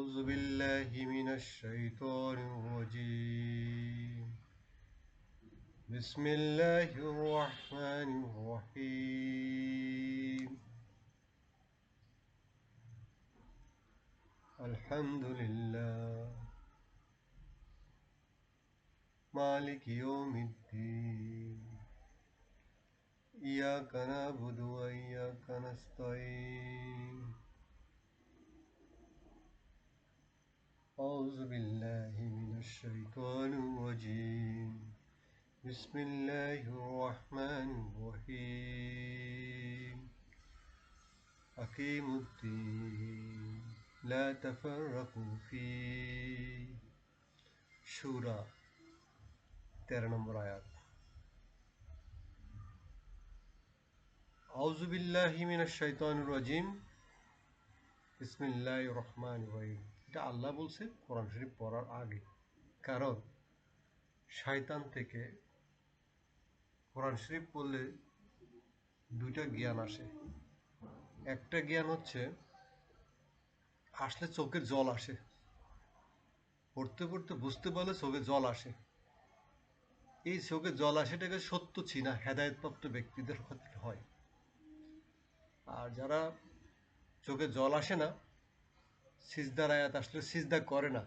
أعوذ بالله من الشيطان الرجيم. بسم الله الرحمن الرحيم. الحمد لله. مالك يوم الدين. إياك نعبد وإياك نستعين. أعوذ بالله من الشيطان الرجيم. بسم الله الرحمن الرحيم. أقيموا الدين لا تفرقوا فيه. شورى تیرہ نمبر آیات أعوذ بالله من الشيطان الرجيم. بسم الله الرحمن الرحيم. এটা আল্লাহ বলছে কোরআন শরীফ পড়ার আগে। কারণ শয়তান থেকে কোরআন শরীফ পড়লে দুইটা জ্ঞান আসে। একটা জ্ঞান হচ্ছে, আসলে চোখের জল আসে। পড়তে পড়তে বুঝতে পারলে চোখে জল আসে। এই চোখে জল আসেটাকে সত্য চিনা, হেদায়তপ্রাপ্ত ব্যক্তিদের হয়। আর যারা চোখে জল আসে না সিজদার আয়াত আসলে সিজদা করে না।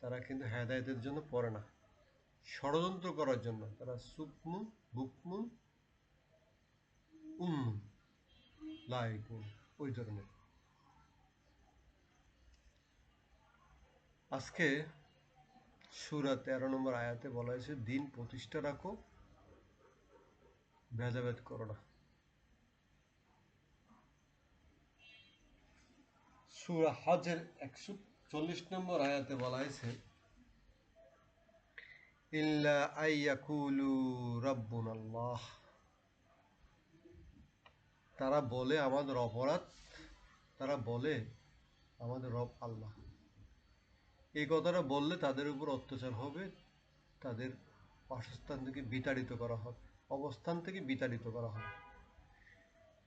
তারা কিন্তু হেদায়তের জন্য পড়ে না। ষড়যন্ত্র করার জন্য। তারা সুকমু বুকমু উম ওই ধরনের। আজকে সুরা তেরো নম্বর আয়াতে বলা হয়েছে, দিন প্রতিষ্ঠা রাখো, ভেদাভেদ করো না। সুরা হজের একশো চল্লিশ নম্বর আয়াতে বলা হয়েছে, ইল্লা আল্লাহ তারা বলে, আমাদের অপরাধ, তারা বলে, আমাদের রব আল্লাহ। এই কথাটা বললে তাদের উপর অত্যাচার হবে, তাদের বাসস্থান থেকে বিতাড়িত করা হবে, অবস্থান থেকে বিতাড়িত করা হবে।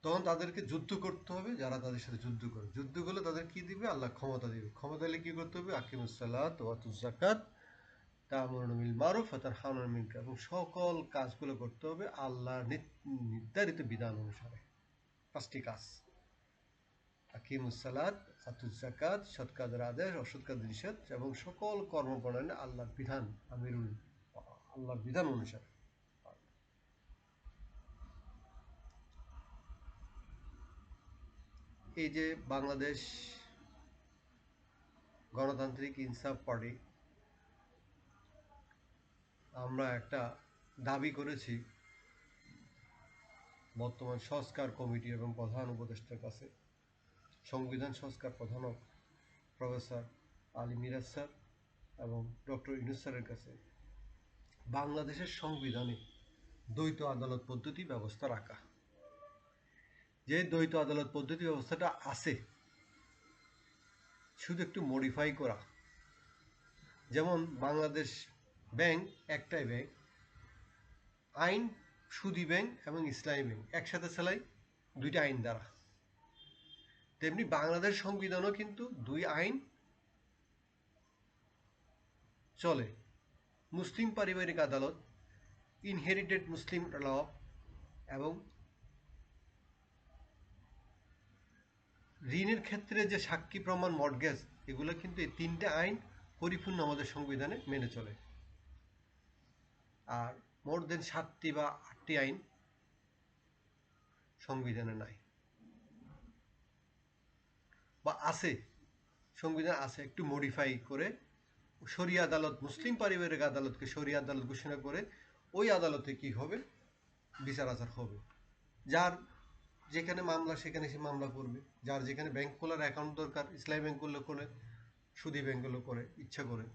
তখন তাদেরকে যুদ্ধ করতে হবে, যারা তাদের সাথে যুদ্ধ করে। যুদ্ধ করলে তাদের কি দিবে? আল্লাহ ক্ষমতা দিবে। ক্ষমতা দিলে কি করতে হবে? আকিমুসাল্লাত ওয়াতুজাকাত তামরুল মারুফ তার হানুর মিনকা এবং সকল কাজগুলো করতে হবে আল্লাহ নির্ধারিত বিধান অনুসারে। পাঁচটি কাজ। আকিমুসালাত আতুজাকাত সৎ কাদের আদেশ, অসৎ কাদের নিষেধ এবং সকল কর্মপ্রণালী আল্লাহর বিধান, আমিরুল আল্লাহর বিধান অনুসারে। এই যে বাংলাদেশ গণতান্ত্রিক ইনসাফ পার্টি, আমরা একটা দাবি করেছি বর্তমান সংস্কার কমিটি এবং প্রধান উপদেষ্টার কাছে। সংবিধান সংস্কার প্রধান প্রফেসর আলী মিরাজ স্যার এবং ডক্টর ইনুস স্যারের কাছে বাংলাদেশের সংবিধানে দ্বৈত আদালত পদ্ধতি ব্যবস্থা রাখা। যে দ্বৈত আদালত পদ্ধতি ব্যবস্থাটা আছে, শুধু একটু মডিফাই করা। যেমন বাংলাদেশ ব্যাংক, একটাই ব্যাংক, আইন, সুদি ব্যাংক এবং ইসলামী ব্যাংক, একসাথে চালাই দুইটা আইন দ্বারা। তেমনি বাংলাদেশ সংবিধানও কিন্তু দুই আইন চলে। মুসলিম পারিবারিক আদালত ইনহেরিটেড মুসলিম ল এবং ঋণের ক্ষেত্রে যে সাক্ষী প্রমাণ মর্গেজ এগুলো কিন্তু এই তিনটে আইন পরিপূর্ণ আমাদের সংবিধানে মেনে চলে। আর মোর দেন সাতটি বা আটটি আইন সংবিধানে নাই। বা আছে, সংবিধান আছে একটু মডিফাই করে শরিয়া আদালত, মুসলিম পারিবারিক আদালতকে শরিয়া আদালত ঘোষণা করে, ওই আদালতে কি হবে? বিচার আচার হবে। যার যেখানে মামলা, সেখানে সে মামলা করবে। যার যেখানে ব্যাংক খোলার অ্যাকাউন্ট দরকার ইসলামী ব্যাংকগুলো করে সুদী ব্যাংকগুলো করে, ইচ্ছা করে।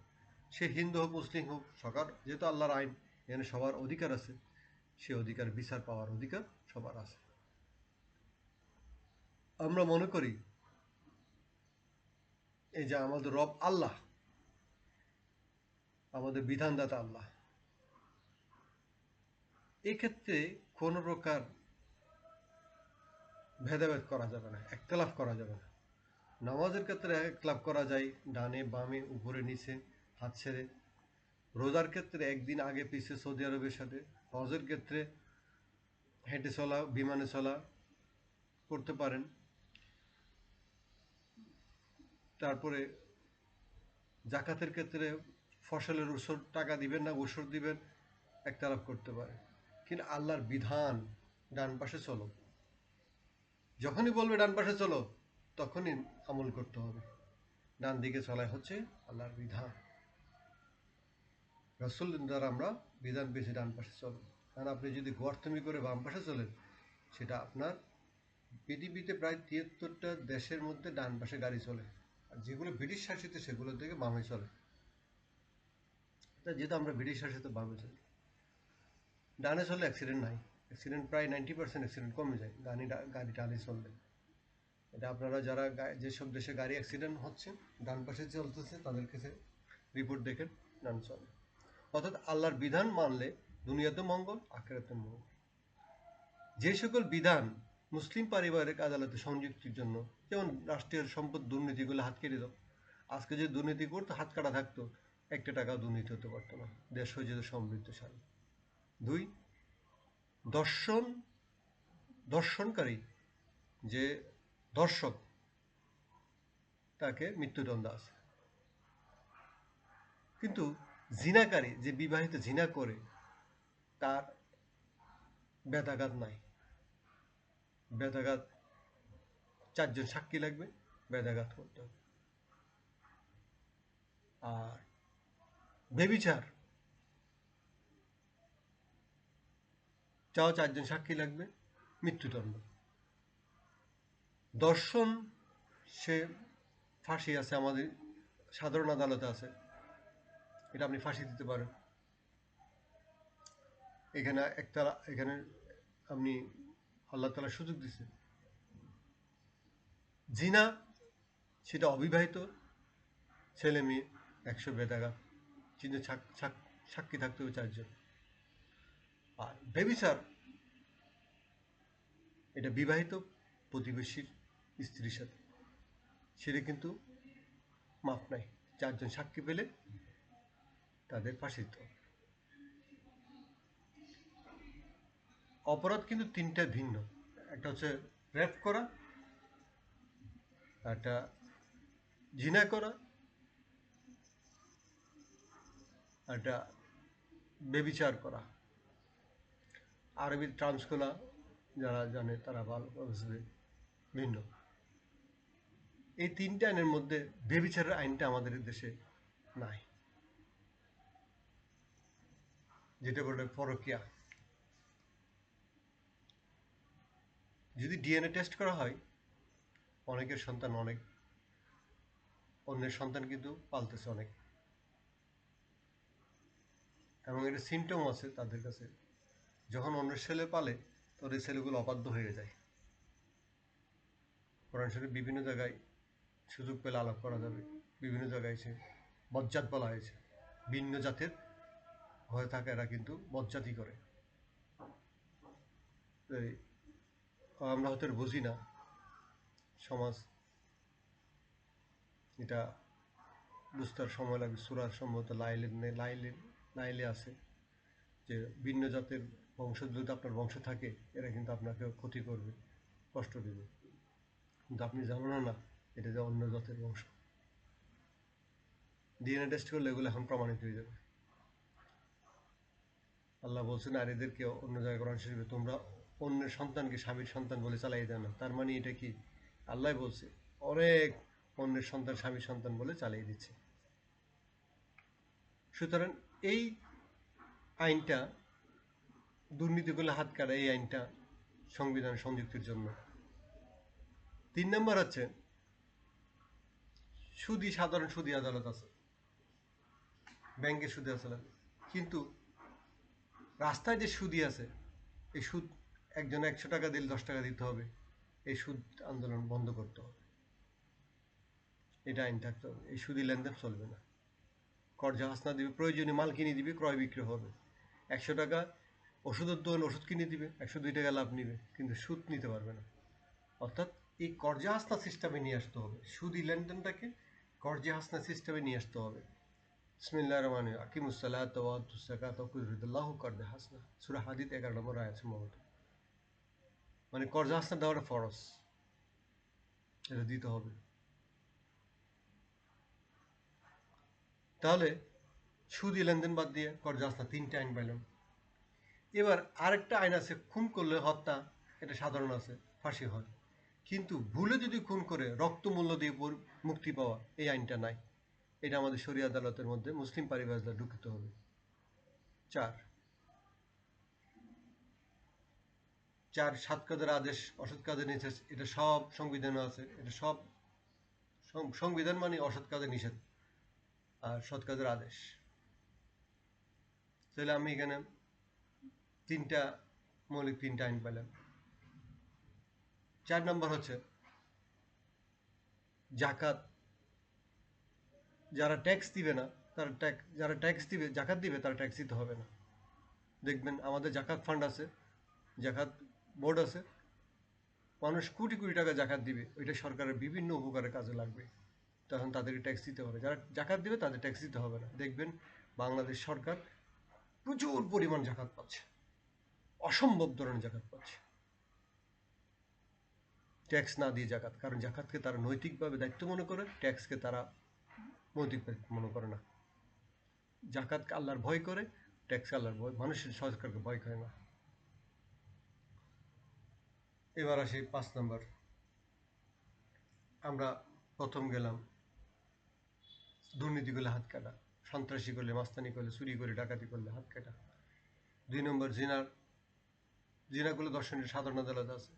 সে হিন্দু হোক, মুসলিম হোক সরকার যেহেতু আল্লাহর আইন, এখানে সবার অধিকার আছে। সে অধিকার, বিচার পাওয়ার অধিকার সবার আছে। আমরা মনে করি, এই যে আমাদের রব আল্লাহ, আমাদের বিধানদাতা আল্লাহ। এক্ষেত্রে কোনো প্রকার ভেদাভেদ করা যাবে না, একতলাফ করা যাবে না। নামাজের ক্ষেত্রে এক লাভ করা যায়, ডানে, বামে, উপরে, নিচে, হাত ছেড়ে। রোজার ক্ষেত্রে একদিন আগে পিছে সৌদি আরবের সাথে, হজের ক্ষেত্রে হেঁটে চলা, বিমানে চলা করতে পারেন। তারপরে জাকাতের ক্ষেত্রে ফসলের ওষুধ, টাকা দিবেন না, ওষুধ দিবেন, একতলাফ করতে পারে কিন্তু আল্লাহর বিধান ডান পাশে চলো যখনই বলবে ডান পাশে চলো, তখনই আমল করতে হবে। ডান দিকে চলাই হচ্ছে আল্লাহর বিধান। রসুল দ্বারা আমরা বিধান পেয়েছি ডান পাশে চলো। কারণ আপনি যদি গর্তমি করে বাম পাশে চলেন, সেটা আপনার পৃথিবীতে প্রায় তিয়াত্তরটা দেশের মধ্যে ডান পাশে গাড়ি চলে। আর যেগুলো ব্রিটিশ শাসিত, সেগুলো থেকে বামে চলে। তা যেহেতু আমরা ব্রিটিশ শাসিত বামে চলি, ডানে চললে অ্যাক্সিডেন্ট নাই। অ্যাক্সিডেন্ট প্রায় নাইনটি পার্সেন্ট অ্যাক্সিডেন্ট কমে যায়। গাড়ি গাড়ি ডানে চললে। এটা আপনারা যারা যেসব দেশে গাড়ি অ্যাক্সিডেন্ট হচ্ছে, ডান পাশে চলতেছে, তাদের কাছে রিপোর্ট দেখেন ডান চলে। অর্থাৎ আল্লাহর বিধান মানলে দুনিয়াতে মঙ্গল, আখেরাতে মঙ্গল। যে সকল বিধান মুসলিম পারিবারিক আদালতে সংযুক্তির জন্য, যেমন রাষ্ট্রীয় সম্পদ দুর্নীতিগুলো হাত কেটে দাও। আজকে যে দুর্নীতি করতো, হাত কাটা থাকতো, একটা টাকা দুর্নীতি হতে পারতো না। দেশ হয়ে যেত সমৃদ্ধশালী। দুই দর্শন, দর্শনকারী যে দর্শক, তাকে মৃত্যুদণ্ড আছে। কিন্তু জিনাকারী, যে বিবাহিত জিনা করে, তার বেদাঘাত নাই। বেদাঘাত, চারজন সাক্ষী লাগবে, বেদাঘাত করতে হবে। আর বেবিচার চাও চারজন সাক্ষী লাগবে, মৃত্যুদণ্ড। দর্শন, সে ফাঁসি আছে আমাদের, সাধারণ আদালতে আছে। এটা আপনি ফাঁসি দিতে পারেন। এখানে একটা, এখানে আপনি আল্লাহ তালা সুযোগ দিছে জিনা, সেটা অবিবাহিত, ছেলে মেয়ে, একশো বেদাগা সাক- সাক্ষী থাকতে হবে চারজন। বেবিচার এটা বিবাহিত প্রতিবেশীর স্ত্রীর সাথে। সেটা কিন্তু মাপ নাই। চারজন সাক্ষী পেলে তাদের ফাঁসি দিতে হবে। অপরাধ কিন্তু তিনটা ভিন্ন। একটা হচ্ছে র্যাপ করা, একটা জিনা করা, একটা বেবিচার করা। আরবির ট্রান্সগুলা যারা জানে তারা ভালো বুঝবে ভিন্ন। এই তিনটে আইনের মধ্যে বেবিচারের আইনটা আমাদের দেশে নাই। যেটা বলে পরকিয়া। যদি ডিএনএ টেস্ট করা হয়, অনেকের সন্তান অনেক, অন্যের সন্তান কিন্তু পালতেছে অনেক। এবং এটা সিমটম আছে তাদের কাছে। যখন অন্য ছেলে পালে তোর এই ছেলেগুলো অবাধ্য হয়ে যায়। কোরআন শরীফ বিভিন্ন জায়গায় সুযোগ পেলে আলাপ করা যাবে। বিভিন্ন জায়গায় সে বজ্জাত বলা হয়েছে। ভিন্ন জাতের হয়ে থাকে এরা কিন্তু বজ্জাতি করে। আমরা হয়তো বুঝি না। সমাজ এটা বুঝতে সময় লাগবে সুরার সম্ভবত লাইলে লাইলে লাইলে আছে যে ভিন্ন জাতের বংশ যদি আপনার বংশ থাকে, এরা কিন্তু আপনাকে ক্ষতি করবে, কষ্ট দেবে। কিন্তু আপনি জানেন না, এটা যে অন্য জাতের বংশ। ডিএনএ টেস্ট করলে এগুলো এখন প্রমাণিত হয়ে যাবে। আল্লাহ বলছেন নারীদেরকে অন্য জায়গায় কোরআন শরীফে তোমরা অন্যের সন্তানকে স্বামীর সন্তান বলে চালাই দেয় না। তার মানে এটা কি? আল্লাহ বলছে, অনেক অন্যের সন্তান স্বামীর সন্তান বলে চালিয়ে দিচ্ছে। সুতরাং এই আইনটা দুর্নীতিগুলো হাত কাটা এই আইনটা সংবিধান সংযুক্তির জন্য। তিন নম্বর হচ্ছে, সুদি, সাধারণ সুদি আদালত আছে। ব্যাংকের সুদি আদালত কিন্তু রাস্তায় যে সুদি আছে, এই সুদ একজন একশো টাকা দিলে দশ টাকা দিতে হবে। এই সুদ আন্দোলন বন্ধ করতে হবে। এটা আইন থাকতে হবে। এই সুদি লেনদেন চলবে না। কর জাহাজ না দিবে, প্রয়োজনীয় মাল কিনে দিবে, ক্রয় বিক্রয় হবে। একশো টাকা ওষুধের দোকান ওষুধ কিনে দিবে, একশো দুই টাকা লাভ নিবে, কিন্তু সুদ নিতে পারবে না। অর্থাৎ এই কর্জে হাসনা সিস্টেমে নিয়ে আসতে হবে। সুদি লেনদেনটাকে কর্জে হাসনা সিস্টেমে নিয়ে আসতে হবে। বিসমিল্লাহ রহমান আকিমুসাল্লাহ কর্জে হাসনা। সুরা হাদিদ এগারো নম্বর সম্ভবত। মানে কর্জে হাসনা দেওয়াটা ফরজ। এটা দিতে হবে। তাহলে সুদি লেনদেন বাদ দিয়ে কর্জে হাসনা তিনটে আইন পাইলাম। এবার আরেকটা আইন আছে, খুন করলে হত্যা, এটা সাধারণ আছে, ফাঁসি হয়। কিন্তু ভুলে যদি খুন করে রক্ত মূল্য দিয়ে মুক্তি পাওয়া, এই আইনটা নাই। এটা আমাদের শরীয় আদালতের মধ্যে মুসলিম পারিভাষা ঢুকিতে হবে। চার। চার, সাত কাদের আদেশ, অসৎ কাজের নিষেধ, এটা সব সংবিধানে আছে, এটা সব সংবিধান মানে অসৎ কাজের নিষেধ আর সৎ কাজের আদেশ। তাহলে আমি এখানে তিনটা মৌলিক তিনটা আইন পেলাম চার নম্বর হচ্ছে, জাকাত। যারা ট্যাক্স দিবে না, তারা ট্যাক্স যারা ট্যাক্স দিবে, জাকাত দিবে, তারা ট্যাক্স দিতে হবে না। দেখবেন আমাদের জাকাত ফান্ড আছে, জাকাত বোর্ড আছে। মানুষ কোটি কোটি টাকা জাকাত দিবে, ওইটা সরকারের বিভিন্ন উপকারের কাজে লাগবে। তখন তাদেরকে ট্যাক্স দিতে হবে। যারা জাকাত দিবে, তাদের ট্যাক্স দিতে হবে না। দেখবেন বাংলাদেশ সরকার প্রচুর পরিমাণ জাকাত পাচ্ছে। অসম্ভব ধরনের জাকাত পাচ্ছে। ট্যাক্স না দিয়ে জাকাত, কারণ জাকাতকে তারা নৈতিকভাবে দায়িত্ব মনে করে, ট্যাক্সকে তারা নৈতিক মনে করে না। জাকাতকে আল্লাহর ভয় করে ট্যাক্স আল্লাহর ভয়, মানুষের সরকারকে ভয় করে না। এবার আসি পাঁচ নম্বর। আমরা প্রথম গেলাম, দুর্নীতি করলে হাত কাটা, সন্ত্রাসী করলে মাস্তানি করলে, চুরি করে ডাকাতি করলে হাত কাটা। দুই নম্বর, জিনার জিনা করলে দর্শনের সাধারণ আদালত আছে।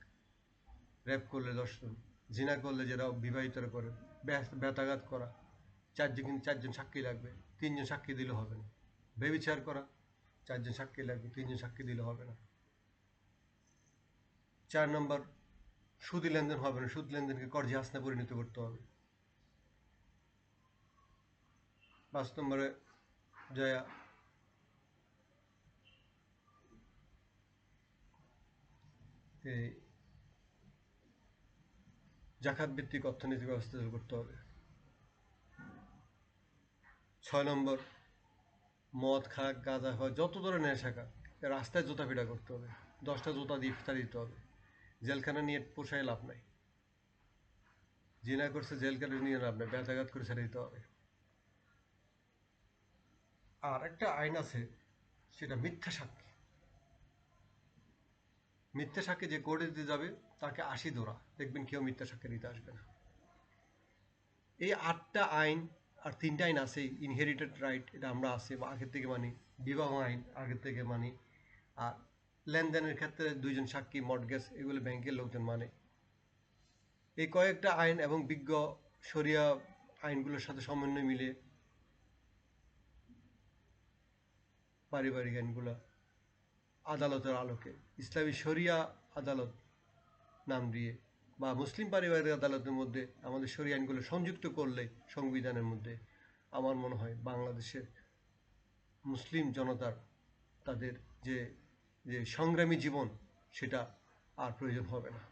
র্যাপ করলে দর্শন জিনা করলে যারা বিবাহিতরা করে ব্যথাঘাত করা, চারজন চারজন সাক্ষী লাগবে, তিনজন সাক্ষী দিলে হবে না। বেবিচার করা, চারজন সাক্ষী লাগবে, তিনজন সাক্ষী দিলে হবে না। চার নম্বর, সুদি লেনদেন হবে না, সুদ লেনদেনকে কর্জে হাসনা পরিণত করতে হবে। পাঁচ নম্বরে, জয়া এই জাকাত ভিত্তিক অর্থনৈতিক ব্যবস্থা চালু করতে হবে। ছয় নম্বর, মদ খাক গাঁজা খাওয়া যত ধরনের নেশা খাক রাস্তায় জুতা পিটা করতে হবে। দশটা জুতা দিয়ে ইফতার দিতে হবে। জেলখানা নিয়ে পোষায় লাভ নাই। জিনা করছে, জেলখানা নিয়ে লাভ নাই ব্যথাঘাত করে ছেড়ে দিতে হবে। আর একটা আইন আছে, সেটা মিথ্যা সাক্ষী মিথ্যা সাক্ষী যে কোর্টে দিতে যাবে, তাকে আশি দোড়া দেখবেন কেউ মিথ্যা সাক্ষী দিতে আসবে না। এই আটটা আইন, আর তিনটা আইন আছে ইনহেরিটেড রাইট এটা আমরা আছে আগের থেকে মানি, বিবাহ আইন, আগের থেকে মানি। আর লেনদেনের ক্ষেত্রে দুইজন সাক্ষী মর্টগেজ এগুলো ব্যাংকের লোকজন মানে। এই কয়েকটা আইন এবং বিজ্ঞ শরিয়া আইনগুলোর সাথে সমন্বয় মিলে পারিবারিক আইনগুলো আদালতের আলোকে। ইসলামী শরিয়া আদালত নাম দিয়ে বা মুসলিম পারিবারিক আদালতের মধ্যে আমাদের শরিয়া আইনগুলো সংযুক্ত করলে সংবিধানের মধ্যে আমার মনে হয় বাংলাদেশের মুসলিম জনতার তাদের যে যে সংগ্রামী জীবন, সেটা আর প্রয়োজন হবে না।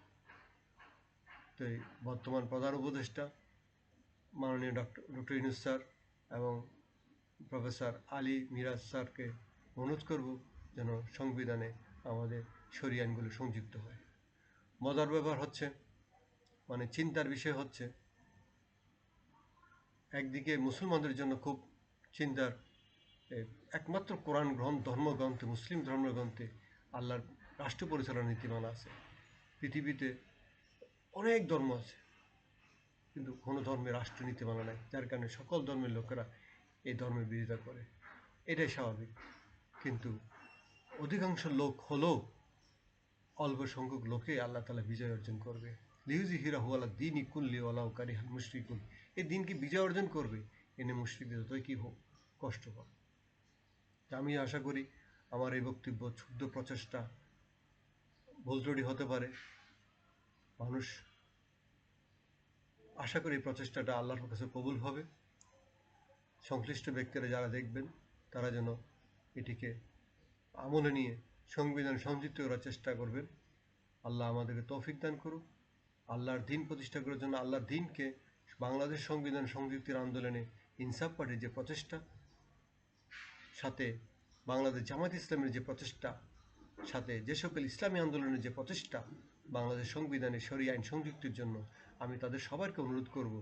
তো বর্তমান প্রধান উপদেষ্টা, মাননীয় ডক্টর ডক্টর ইনুস স্যার এবং প্রফেসর আলী মিরাজ স্যারকে অনুরোধ করব যেন সংবিধানে আমাদের সরি আইনগুলো সংযুক্ত হয়। মজার ব্যাপার হচ্ছে মানে চিন্তার বিষয় হচ্ছে, একদিকে মুসলমানদের জন্য খুব চিন্তার একমাত্র কোরআন গ্রন্থ, ধর্মগ্রন্থে, মুসলিম ধর্মগ্রন্থে আল্লাহর রাষ্ট্র পরিচালনা নীতিমালা আছে। পৃথিবীতে অনেক ধর্ম আছে, কিন্তু কোনো ধর্মের রাষ্ট্র নীতিমালা নাই, যার কারণে সকল ধর্মের লোকেরা এই ধর্মের বিরোধিতা করে। এটাই স্বাভাবিক। কিন্তু অধিকাংশ লোক হলেও অল্প সংখ্যক লোকে আল্লাহ তালা বিজয় অর্জন করবে। লিহুজি হিরা হুয়ালা দিন ইকুল্লি ওয়ালাউ কারিহাল মুশরিকুল এই দিনকে বিজয় অর্জন করবে? এনে মুশরিকদের যতই কি হোক কষ্টকর তা আমি আশা করি আমার এই বক্তব্য ক্ষুদ্র প্রচেষ্টা ভুল ত্রুটি হতে পারে। মানুষ আশা করি এই প্রচেষ্টাটা আল্লাহর কাছে কবুল হবে। সংশ্লিষ্ট ব্যক্তিরা যারা দেখবেন, তারা যেন এটিকে আমলে নিয়ে সংবিধান সংযুক্ত করার চেষ্টা করবেন। আল্লাহ আমাদেরকে তৌফিক দান করুক। আল্লাহর দিন প্রতিষ্ঠা করার জন্য আল্লাহর দিনকে বাংলাদেশ সংবিধান সংযুক্তির আন্দোলনে ইনসাফ পার্টির যে প্রচেষ্টা, সাথে বাংলাদেশ জামাত ইসলামের যে প্রচেষ্টা, সাথে যে সকল ইসলামী আন্দোলনের যে প্রচেষ্টা, বাংলাদেশ সংবিধানে সরি আইন সংযুক্তির জন্য আমি তাদের সবাইকে অনুরোধ করব,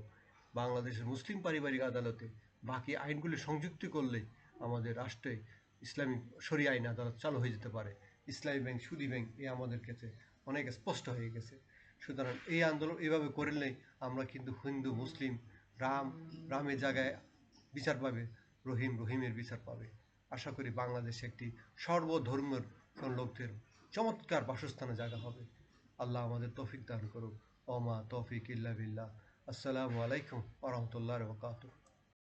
বাংলাদেশের মুসলিম পারিবারিক আদালতে বাকি আইনগুলি সংযুক্তি করলে আমাদের রাষ্ট্রে ইসলামিক সরি আইন আদালত চালু হয়ে যেতে পারে। ইসলামী ব্যাংক, সুদি ব্যাংক, এ আমাদের কাছে অনেক স্পষ্ট হয়ে গেছে। সুতরাং এই আন্দোলন এভাবে করলেই আমরা কিন্তু হিন্দু, মুসলিম, রাম, রামের জায়গায় বিচার পাবে, রহিম, রহিমের বিচার পাবে। আশা করি বাংলাদেশ একটি সর্বধর্মের লোকদের চমৎকার বাসস্থানে জায়গা হবে। আল্লাহ আমাদের তৌফিক দান করুক। ওমা তৌফিক ইল্লা বিল্লাহ। আসসালামু আলাইকুম আ রহমতুল্লাহ